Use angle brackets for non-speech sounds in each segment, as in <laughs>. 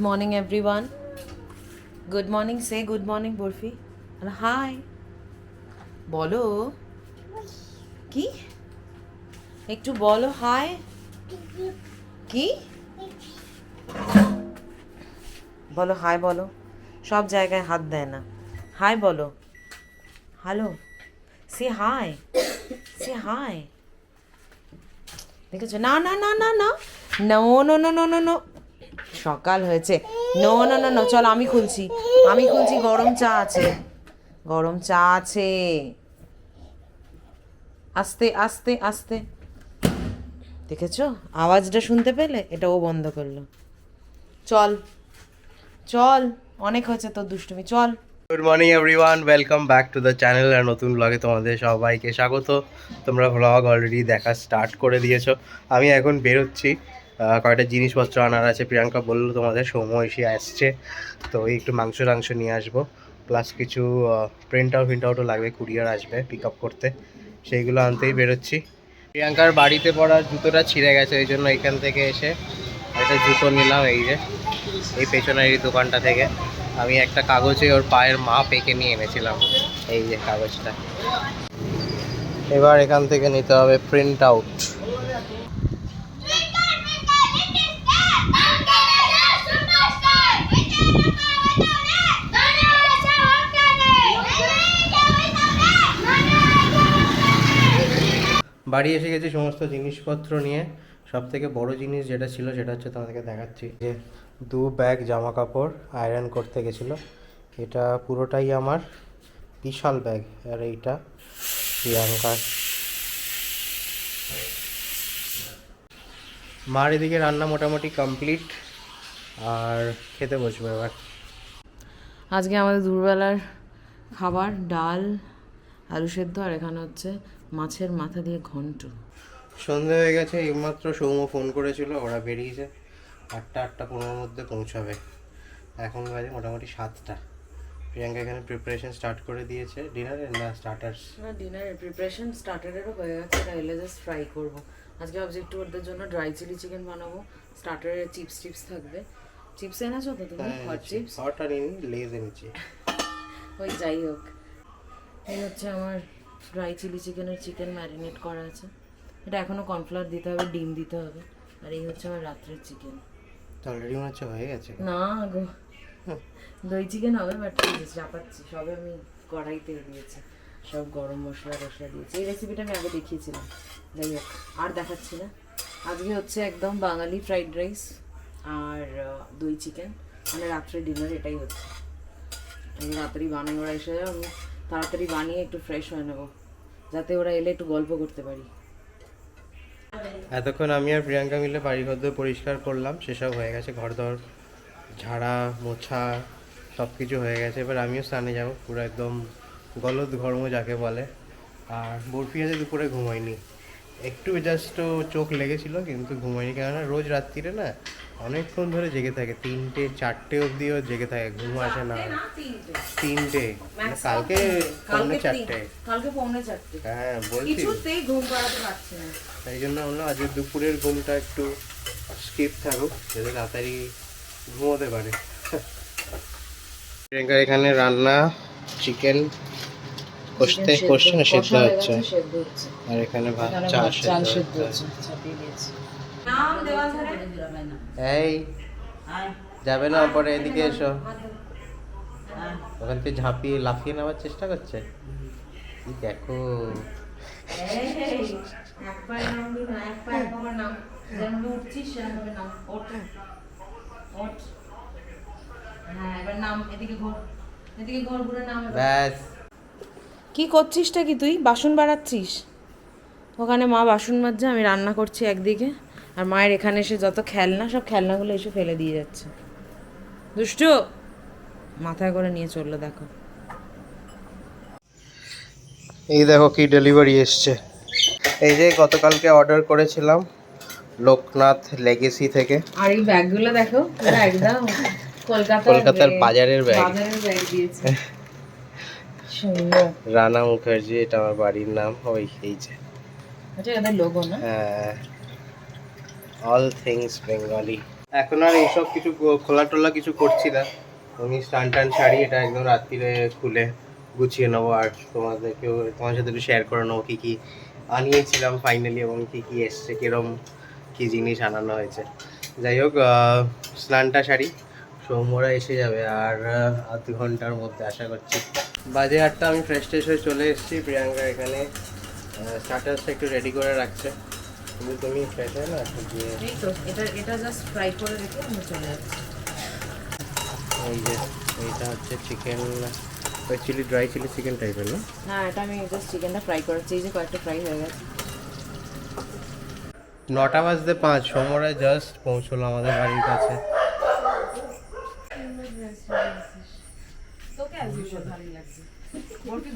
morning, everyone. Good morning. Say good morning, Burfi. And hi. বলো কি একটু বলো হাই কি বলো হাই বলো সব জায়গায় হাত দেয় না হাই বলো হ্যালো সে হাই সে হাই দেখেছ না না না না no no no no no no সকাল হয়েছে। নো নো নো নো চল আমি খুলছি। আমি খুলছি, গরম চা আছে। গরম চা আছে। আস্তে আস্তে আস্তে। দেখেছ? আওয়াজটা শুনতে পেলে এটা ও বন্ধ করল। চল চল, অনেক হয়েছে তোর দুষ্টুমি, চল। Good morning everyone welcome back to the channel আর নতুন ব্লগে তোমাদের সবাইকে স্বাগত। তোমরা ব্লগ অলরেডি দেখা স্টার্ট করে দিয়েছ। আমি এখন বেরোচ্ছি। কয়েকটা জিনিসপত্র আনার আছে। প্রিয়াঙ্কা বলল, তোমাদের সময় এসে আসছে। তো একটু মাংস টাংস নিয়ে আসব। প্লাস কিছু প্রিন্ট আউট প্রিন্ট আউটও লাগবে। কুরিয়ার আসবে পিক আপ করতে। সেইগুলো আনতেই বেরোচ্ছি। প্রিয়াঙ্কার বাড়িতে পড়ার জুতোটা ছিঁড়ে গেছে ওই জন্য এখান থেকে এসে একটা জুতো নিলাম এই যে, এই পেছনের এই দোকানটা থেকে। আমি একটা কাগজে ওর পায়ের মাপ এঁকে নিয়ে এনেছিলাম, এই যে কাগজটা। এবার এখান থেকে নিতে হবে প্রিন্ট আউট বাড়ি এসে গেছি সমস্ত জিনিসপত্র নিয়ে। সব থেকে বড় জিনিস যেটা ছিল সেটা হচ্ছে তোমাদেরকে দেখাচ্ছি। যে দু ব্যাগ জামা কাপড় আয়রন করতে গেছিল। এটা পুরোটাই আমার বিশাল ব্যাগ। আর এইটা প্রিয়াঙ্কার। মার এদিকে রান্না মোটামুটি কমপ্লিট। আর খেতে বসবো এবার। আজকে আমাদের দুপুরবেলার খাবার ডাল আলু সেদ্ধ আর এখানে হচ্ছে মাছের মাথা দিয়ে ঘন্ট। সন্ধে হয়ে গেছে এইমাত্র সৌম্য ফোন করেছিল ওরা বেরিয়েছে। আটটা আটটা পনেরোর মধ্যে পৌঁছাবে। এখন বাজে মোটামুটি সাতটা। প্রিয়াঙ্কা এখানে প্রিপারেশন স্টার্ট করে দিয়েছে। ডিনারের না স্টার্টার্স না ডিনারের প্রিপারেশন স্টার্টারেরও হয়ে গেছে এটা এলে জাস্ট ফ্রাই করব। আজকে ভাবছি একটু ওদের জন্য ড্রাই চিলি চিকেন বানাবো। স্টার্টারের চিপস টিপস থাকবে। চিপস এনেছো তো তুমি? হট চিপস হট আর ইনি লেজ এনেছি। <laughs> ওই যাই হোক। এই হচ্ছে আমার ড্রাই চিলি চিকেনের চিকেন ম্যারিনেট করা আছে। এটা এখনও কর্নফ্লাওয়ার দিতে হবে ডিম দিতে হবে। আর এই হচ্ছে আমার রাত্রের চিকেন অলরেডি মনে হচ্ছে হয়ে গেছে। না গো। দই চিকেন হবে বাট চাপাচ্ছি সবে আমি কড়াইতে দিয়েছি। সব গরম মশলা টশলা দিয়েছি। এই রেসিপিটা আমি আগে দেখিয়েছিলাম। যাই হোক আর দেখাচ্ছি না। আজকে হচ্ছে একদম বাঙালি ফ্রাইড রাইস আর দই চিকেন মানে রাত্রে ডিনার এটাই হচ্ছে। আমি তাড়াতাড়ি বানাই ওরা এসে যাবে, আমি তাড়াতাড়ি বানিয়ে একটু ফ্রেশ হয়ে নেব যাতে ওরা এলে একটু গল্প করতে পারি। এতক্ষণ আমি আর প্রিয়াঙ্কা মিলে বাড়ি ঘর দর পরিষ্কার করলাম সেসব হয়ে গেছে ঘর দর ঝাড়া মোছা সব কিছু হয়ে গেছে। এবার আমিও স্নানে যাব পুরো একদম গলদ ঘর্ম যাকে বলে। আর বরফি আছে দুপুরে ঘুমাইনি। একটু জাস্ট চোখ লেগেছিল কিন্তু ঘুমাইনি কেননা রোজ রাত্রিরে না অনেকক্ষণ ধরে জেগে থাকে তিনটে চারটে অবধিও জেগে থাকে ঘুম আসে না। তিনটে। মানে কালকে পৌনে চারটে। কালকে পৌনে চারটে। হ্যাঁ বলছি। কিছুতেই ঘুম পাড়াতে পারছি না। তাই জন্য বললাম আজকে দুপুরের ঘুমটা একটু স্কিপ থাকুক যাতে তাড়াতাড়ি ঘুমোতে পারে। <laughs> এখানে রান্না চিকেন কষতে কষছে না সেদ্ধ হচ্ছে। আর এখানে ভাত এখানে চাল সেদ্ধ হচ্ছে এই যাবে না পরে এদিকে এসো। ওখান থেকে ঝাঁপিয়ে লাফিয়ে নেওয়ার চেষ্টা করছে? দেখো। ব্যাস। কি করছিসটা কি তুই? বাসন বাড়াচ্ছিস? ওখানে মা বাসন মাজছে আমি রান্না করছি একদিকে। আর মায়ের এখানে এসে যত খেলনা সব খেলনাগুলো এসে ফেলে দিয়ে যাচ্ছে। দুষ্টু মাথায় করে নিয়ে চলল দেখো। এই দেখো কি ডেলিভারি এসছে। এই যে গতকালকে অর্ডার করেছিলাম লোকনাথ লেগেসি থেকে। আর এই ব্যাগগুলো দেখো একদম <laughs> কলকাতার কলকাতার বাজারের ব্যাগ বাজারের ব্যাগ দিয়েছে। <laughs> সুন্দর। রানা মুখার্জি এটা আমার বাড়ির নাম ওই এই যে। এটা এদের লোগো না? হ্যাঁ। অল থিংস বেঙ্গলি এখন আর এইসব কিছু খোলা টোলা কিছু করছি না। আমি স্টান টান শাড়ি এটা একদম রাত্রিরে খুলে গুছিয়ে নেব। আর তোমাদেরকেও তোমার সাথে একটু শেয়ার করে নেব কী কী আনিয়েছিলাম ফাইনালি এবং কী কী এসছে কীরম কী জিনিস আনানো হয়েছে। যাই হোক স্নানটা শাড়ি সৌম্যরা এসে যাবে আর আধ ঘণ্টার মধ্যে আশা করছি। বাজে আটটা আমি ফ্রেশ ট্রেশ হয়ে চলে এসেছি। প্রিয়াঙ্কা এখানে স্টার্টার্সটা একটু রেডি করে রাখছে। কিন্তু তুমি ফ্রেশ হয় না? একটু গিয়ে এটা এটা জাস্ট ফ্রাই করে রেখে আমি চলে যাচ্ছি। এই যে এইটা হচ্ছে chicken chilli dry chilli chicken টাইপের না? হ্যাঁ এটা আমি জাস্ট চিকেনটা ফ্রাই করেছি এই যে কয়েকটা ফ্রাই হয়ে গেছে। নটা বাজতে পাঁচ সময় জাস্ট পৌঁছলো আমাদের বাড়ির কাছে তোকে আজ ভীষণ ভালোই লাগছে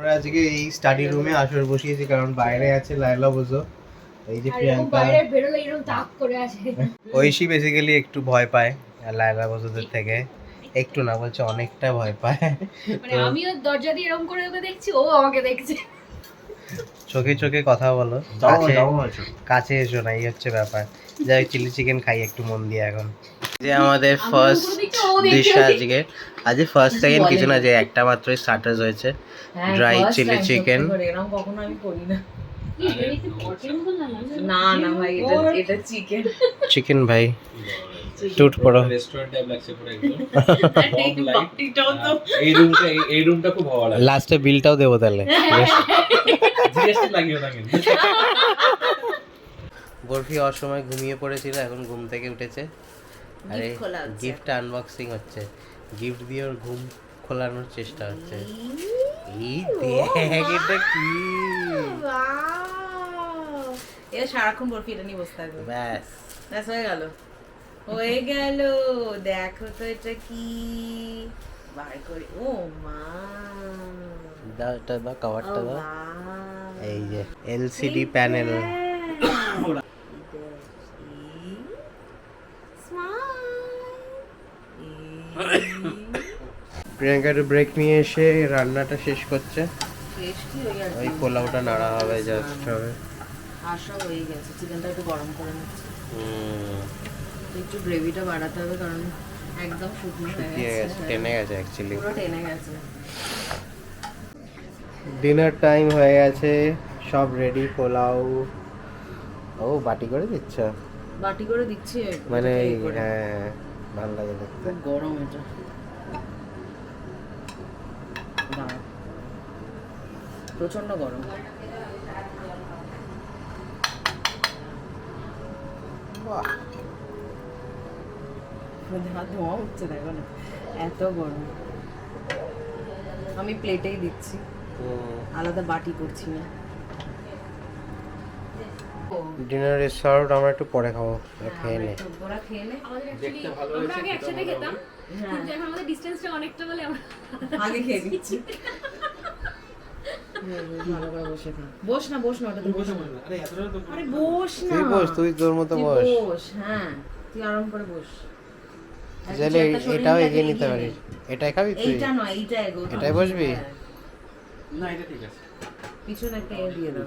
আমরা আজকে এই স্টাডি রুমে আসর বসিয়েছি কারণ বাইরে আছে লাইলা বোঝো। এই যে প্রিয়াঙ্কা। বাইরে বেরোলে এরকম তাক করে আছে ঐশী বেসিক্যালি একটু ভয় পায় লাইলা বোঝোদের থেকে। একটু না বলছে অনেকটা ভয় পায়। মানে আমিও দরজা দিয়ে এরকম করে ওকে দেখছি ও আমাকে দেখছে। চোখে চোখে কথা বলো। কাছে কাছে এসো না এই হচ্ছে ব্যাপার। যাই চিলি চিকেন খাই একটু মন দিয়ে এখন। যে আমাদের ফার্স্ট ডিশ আজকে আজকে ফার্স্ট সেকেন্ড কিছু না যে একটা মাত্র স্টার্টার্স হয়েছে। ড্রাই চিলি এরকম কখনো আমি করি না। ভাই এটা এটা চিকেন চিকেন ভাই টুট পড়ো। <laughs> রেস্টুরেন্ট টাইপ লাগছে পুরো একদম। <laughs> তো। এই রুমটা এই রুমটা খুব ভালো লাগে। লাস্টে বিলটাও দেবো তাহলে। <laughs> জিএসটি লাগিও না কিন্তু বরফি অসময় ঘুমিয়ে পড়েছিল এখন ঘুম থেকে উঠেছে। আরে। গিফট আনবক্সিং হচ্ছে। গিফট দিয়ে ওর ঘুম খোলানোর চেষ্টা হচ্ছে। এই দেখ এটা কি? এটা সারাক্ষণ বরফি এটা নিয়ে বসে থাকবে। ব্যাস। ব্যাস হয়ে গেল। হয়ে <laughs> গেল। দেখো তো এটা কি। বার করে ও মা। দাও এটা দাও কভারটা দাও। এই যে এলসিডি প্যানেল <coughs> <coughs> প্রিয়াঙ্কা একটু ব্রেক নিয়ে এসে রান্নাটা শেষ করছে। ওই পোলাওটা নাড়া হবে জাস্ট হবে। হয়ে গেছে চিকেনটা একটু গরম করে নিচ্ছি। একটু গ্রেভিটা বাড়াতে হবে কারণ একদম শুকনো হয়ে গেছে। গেছে টেনে গেছে অ্যাকচুয়ালি পুরো টেনে গেছে। ডিনার টাইম হয়ে গেছে সব রেডি পোলাও। ও বাটি করে দিচ্ছ? বাটি করে দিচ্ছি মানে হ্যাঁ ভালো লাগে দেখতে। গরম এটা। প্রচণ্ড গরম। হাত ধোঁয়া উঠছে দেখো না এত গরম। আমি প্লেটেই দিচ্ছি। আলাদা বাটি করছি না। ডিনার সার্ভ আমরা একটু পরে খাব। খেয়ে নে। ওরা খেয়ে নে। আমরা আগে একসাথে খেতাম হ্যাঁ। কিন্তু এখন আমাদের ডিসটেন্সটা অনেকটা বলে আমরা আগে খেয়ে <laughs> দিচ্ছি। <laughs> ভালো করে বসে খা বস না বস না ওটাতে বস না আরে এতটা তো আরে বস না তুই বস তুই তোর মতো বস বস হ্যাঁ তুই আরাম করে বস আর চাইলে কিছু একটা এটাও এগিয়ে নিতে পারিস এটাই খাবি তুই এইটা নয় এইটা এগো এটাই বসবি? না এটা ঠিক আছে পিছনে একটা এ দিয়ে দাও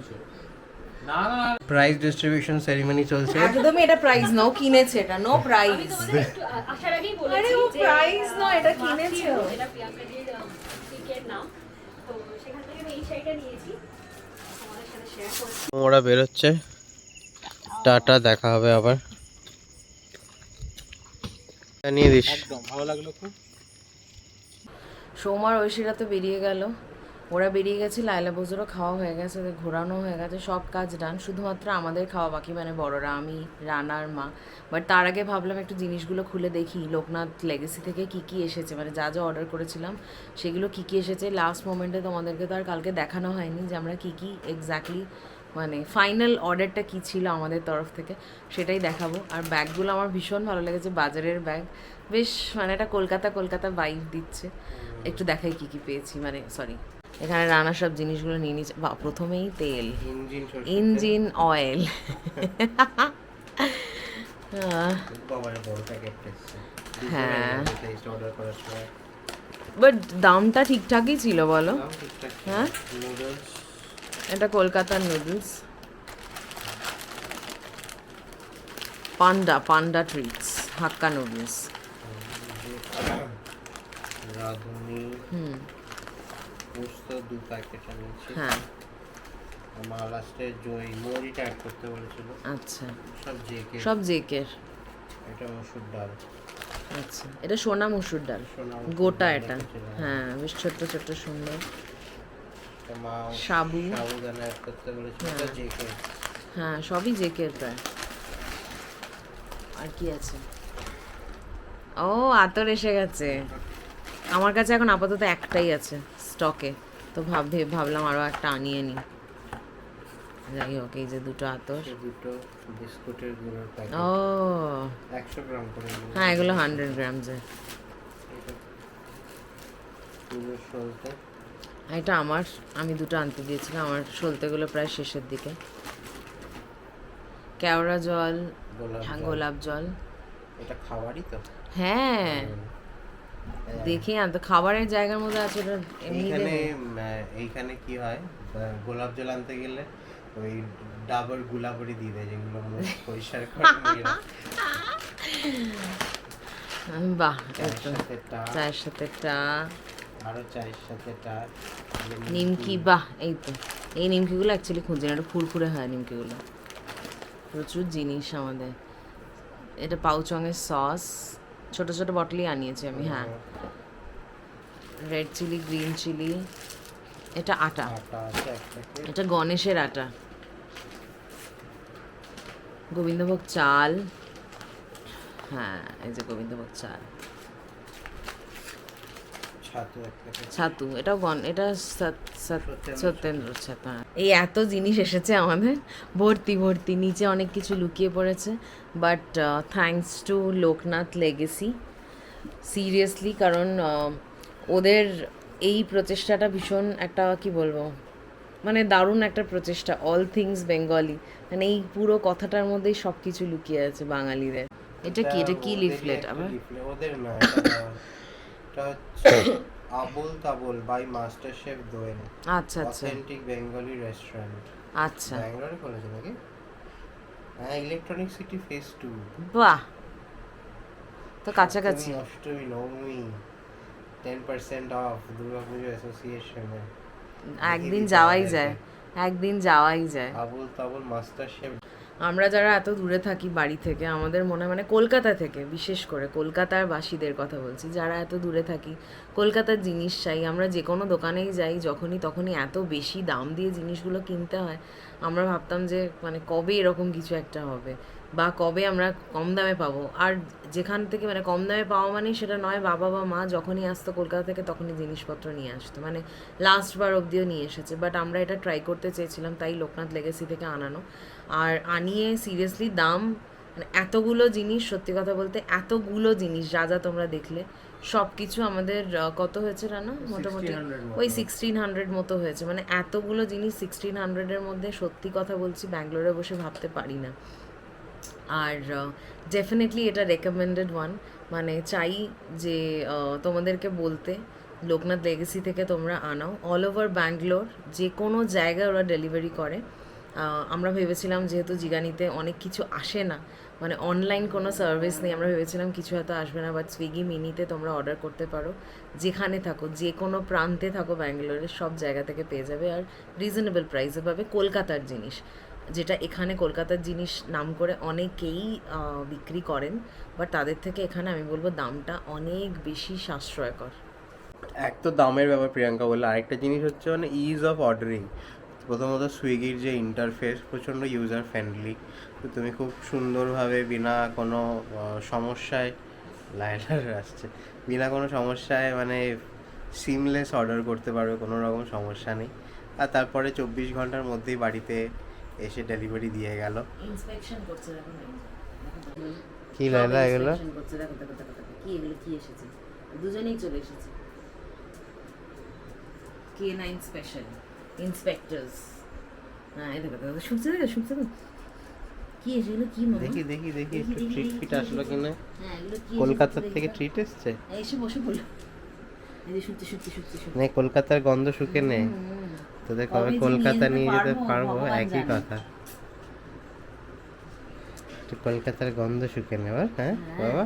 না না প্রাইজ ডিস্ট্রিবিউশন সেরিমনি চলছে একদমই এটা প্রাইস নাও কিনেছে এটা নো আ- আসার আগেই বলেছি যে, প্রাইস নয় এটা কিনেছে। এটা প্রিয়াঙ্কাজির কেকের নাম তো সেখান থেকে আমি এই শাড়িটা নিয়েছি আমাদের সাথে শেয়ার করেছি ওরা বেরোচ্ছে। টাটা দেখা হবে আবার। নিয়ে দিস। একদম ভালো লাগল খুব। সোমার ঐশীরা তো বেরিয়ে গেল। ওরা বেরিয়ে গেছে লাইলা বজুরও খাওয়া হয়ে গেছে ওদের ঘোরানো হয়ে গেছে সব কাজ ডান শুধুমাত্র আমাদের খাওয়া বাকি মানে বড়রা আমি রানার মা। বাট তার আগে ভাবলাম একটু জিনিসগুলো খুলে দেখি লোকনাথ লেগেসি থেকে কি কি এসেছে মানে যা যা অর্ডার করেছিলাম সেগুলো কি কি এসেছে। লাস্ট মোমেন্টে তোমাদেরকে তো আর কালকে দেখানো হয়নি যে আমরা কি কি এক্স্যাক্টলি মানে ফাইনাল অর্ডারটা কি ছিল আমাদের তরফ থেকে সেটাই দেখাবো। আর ব্যাগগুলো আমার ভীষণ ভালো লেগেছে বাজারের ব্যাগ বেশ মানে এটা কলকাতা কলকাতা বাইক দিচ্ছে একটু দেখাই কি কি পেয়েছি মানে সরি এখানে রান্নার সব জিনিসগুলো নিয়ে নিচ্ছে বা প্রথমেই তেল। Engine oil. হ্যাঁ। বাট দামটা ঠিকঠাকই ছিল বলো? হ্যাঁ? এটা কলকাতার noodles panda panda treats Hakka noodles হুম। পোস্ত দু প্যাকেট আনিয়েছি হ্যাঁ। মহারাষ্ট্রের জয় মরিটা অ্যাড করতে বলেছিল। আচ্ছা। সব জেকে সব জেকের এটা মসুর ডাল। আচ্ছা। এটা সোনা মসুর ডাল। গোটা এটা। হ্যাঁ বেশ ছোট্ট ছোট্ট সুন্দর। সাবু। সাবুদানা অ্যাড করতে বলেছিল। এটা জেকে হ্যাঁ সবই জেকের প্রায়। আর কি আছে? ও আতর এসে গেছে। আমার কাছে এখন আপাতত একটাই আছে। স্টকে তো ভাব ভাবলাম আরও একটা আনিয়ে নিই যাই হোক এই যে দুটো আতর। দুটো বিস্কুটের গুঁড়োর প্যাকেট ও। একশো গ্রাম করে হ্যাঁ এগুলো এটা এটা আমার আমি দুটো আনতে দিয়েছিলাম আমার সলতেগুলো প্রায় শেষের দিকে। কেওড়া জল গোলাপ হ্যাঁ জল। এটা খাবারই তো। হ্যাঁ। দেখি আনতে খাবারের জায়গার মধ্যে আছে ওটা এইখানে এইখানে কি হয় গোলাপ জল আনতে গেলে ওই ডাবর গুলাবরি দিয়ে দেয় যেগুলো মুখ পরিষ্কার করে বাহ চায়ের তো সাথে টা। আরও চায়ের সাথে টা নিমকি। বাহ এই তো। এই নিমকিগুলো অ্যাকচুয়ালি খুঁজছি না একটু ফুরফুরে হয় নিমকিগুলো। প্রচুর জিনিস আমাদের। এটা পাউচঙের সস ছোট ছোট বটলই আনিয়েছি আমি হ্যাঁ। রেড চিলি গ্রিন চিলি এটা আটা। এটা গণেশের আটা। গোবিন্দভোগ চাল। হ্যাঁ এই যে গোবিন্দভোগ চাল। ছাতু এটাও গন এটা সত- সত- সত্যেন্দ্র ছাতু হ্যাঁ। এই এত জিনিস এসেছে আমাদের ভর্তি ভর্তি নিচে অনেক কিছু লুকিয়ে পড়েছে but thanks to Loknath legacy seriously কারণ ওদের এই প্রচেষ্টাটা ভীষণ একটা কি বলব মানে দারুণ একটা প্রচেষ্টা অল থিংস বেঙ্গলি মানে এই পুরো কথাটার মধ্যেই সব কিছু লুকিয়ে আছে বাঙালিদের। এটা কি এটা কি লিফলেট আবার? ওদের না <laughs> এটা হচ্ছে <coughs> আবুল তাবুল বাই মাস্টার শেফ দোয়েল আচ্ছা আচ্ছা। অথেন্টিক বেঙ্গলি রেস্টুরেন্ট আচ্ছা। ব্যাঙ্গালোরে খুলেছে নাকি? হ্যাঁ ইলেকট্রনিক সিটি ফেস টু বাহ! তো কাছাকাছি। অষ্টমী নবমী টেন পার্সেন্ট অফ দুর্গাপুজো অ্যাসোসিয়েশনে একদিন যাওয়াই যায়। একদিন যাওয়াই যায়। আবুল তাবুল মাস্টার শেফ আমরা যারা এত দূরে থাকি বাড়ি থেকে, আমাদের মনে মানে কলকাতা থেকে, বিশেষ করে কলকাতার বাসীদের কথা বলছি, যারা এত দূরে থাকি, কলকাতার জিনিস চাই, আমরা যে কোনো দোকানেই যাই, যখনই তখনই এত বেশি দাম দিয়ে জিনিসগুলো কিনতে হয়, আমরা ভাবতাম যে মানে কবে এরকম কিছু একটা হবে। বা কবে আমরা কম দামে পাবো। আর যেখান থেকে মানে কম দামে পাওয়া মানে সেটা নয় বাবা বা মা যখনই আসতো কলকাতা থেকে তখনই জিনিসপত্র নিয়ে আসতো। মানে লাস্ট বার অবধিও নিয়ে এসেছে। বাট আমরা এটা ট্রাই করতে চেয়েছিলাম তাই লোকনাথ লেগেসি থেকে আনানো। আর আনিয়ে সিরিয়াসলি দাম মানে এতগুলো জিনিস সত্যি কথা বলতে এতগুলো জিনিস যা যা তোমরা দেখলে সব কিছু আমাদের কত হয়েছে রানা মোটামুটি ওই সিক্সটিন হান্ড্রেড মতো হয়েছে। মানে এতগুলো জিনিস সিক্সটিন হান্ড্রেডের মধ্যে সত্যি কথা বলছি ব্যাঙ্গালোরে বসে ভাবতে পারি না। আর ডেফিনেটলি এটা রেকমেন্ডেড ওয়ান মানে চাই যে তোমাদেরকে বলতে, লোকনাথ লেগেসি থেকে তোমরা আনাও। অল ওভার ব্যাঙ্গালোর যে কোনো জায়গায় ওরা ডেলিভারি করে। আমরা ভেবেছিলাম যেহেতু জিগানিতে অনেক কিছু আসে না মানে অনলাইন কোনো সার্ভিস নেই, আমরা ভেবেছিলাম কিছু হয়তো আসবে না বাট সুইগি মিনিতে তোমরা অর্ডার করতে পারো। যেখানে থাকো, যে কোনো প্রান্তে থাকো ব্যাঙ্গালোরের সব জায়গা থেকে পেয়ে যাবে। আর রিজনেবল প্রাইসে পাবে। কলকাতার জিনিস। যেটা এখানে কলকাতার জিনিস নাম করে অনেকেই বিক্রি করেন বাট তাদের থেকে এখানে আমি বলব দামটা অনেক বেশি সাশ্রয়কর। এক তো দামের ব্যাপার প্রিয়াঙ্কা বললে, আরেকটা জিনিস হচ্ছে মানে ইজ অফ অর্ডারিং প্রথমত সুইগির যে ইন্টারফেস প্রচণ্ড ইউজার ফ্রেন্ডলি তো তুমি খুব সুন্দরভাবে বিনা কোনো সমস্যায় লাইনার আসছে, বিনা কোনো সমস্যায় মানে সিমলেস অর্ডার করতে পারবে, কোনো রকম সমস্যা নেই। আর তারপরে চব্বিশ ঘণ্টার মধ্যেই বাড়িতে এসে ডেলিভারি দিয়ে গেল। ইন্সপেকশন করছে দেখো না। কি লাইলা এগুলো? inspection করছে, দেখো, দেখো, দেখো। কি এগুলো কি এসেছে? দুজনেই চলে এসেছে। কে নাইন স্পেশাল ইন্সপেক্টরস হ্যাঁ এই দেখো দেখো শুনছে দেখো শুনছে দেখো কি এগুলো কি মনে দেখি দেখি দেখি একটু ট্রিট ফিট আসলো কিনা? হ্যাঁ এগুলো কি এসেছে কলকাতার থেকে ট্রিট এসছে? এসে বসে বলল। এই যে শুনতে শুনতে শুনতে শুনতে নে কলকাতার গন্ধ শুকে নে। হুম। তোদের কবে কলকাতা নিয়ে যেতে পারব, একই কথা। তুই কলকাতার গন্ধ শুকে নে বল, হ্যাঁ হ্যাঁ। বাবা।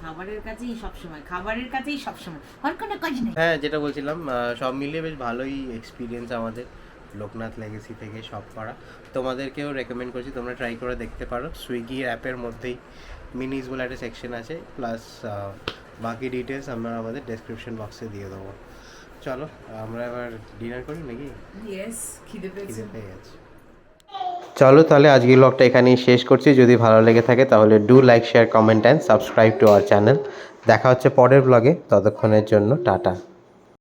খাবারের কাছেই সবসময় খাবারের কাছেই সবসময়। আর কোনো কাজ নেই। হ্যাঁ যেটা বলছিলাম সব মিলিয়ে বেশ ভালোই এক্সপিরিয়েন্স আমাদের লোকনাথ লেগেসি থেকে সব করা। তোমাদেরকেও রেকমেন্ড করছি তোমরা ট্রাই করে দেখতে পারো। সুইগি অ্যাপের মধ্যেই মিনিস বলে একটা সেকশন আছে প্লাস বাকি ডিটেলস আমরা আমাদের ডেসক্রিপশন বক্সে দিয়ে দেবো। চলো আমরা এবার ডিনার করি নাকি? ইয়েস খিদে পেয়েছে। পেয়ে গেছে। চলো তাহলে আজকের ব্লগটা এখানেই শেষ করছি। যদি ভালো লেগে থাকে তাহলে do like share comment and subscribe to our channel দেখা হচ্ছে পরের ব্লগে ততক্ষণের জন্য টাটা।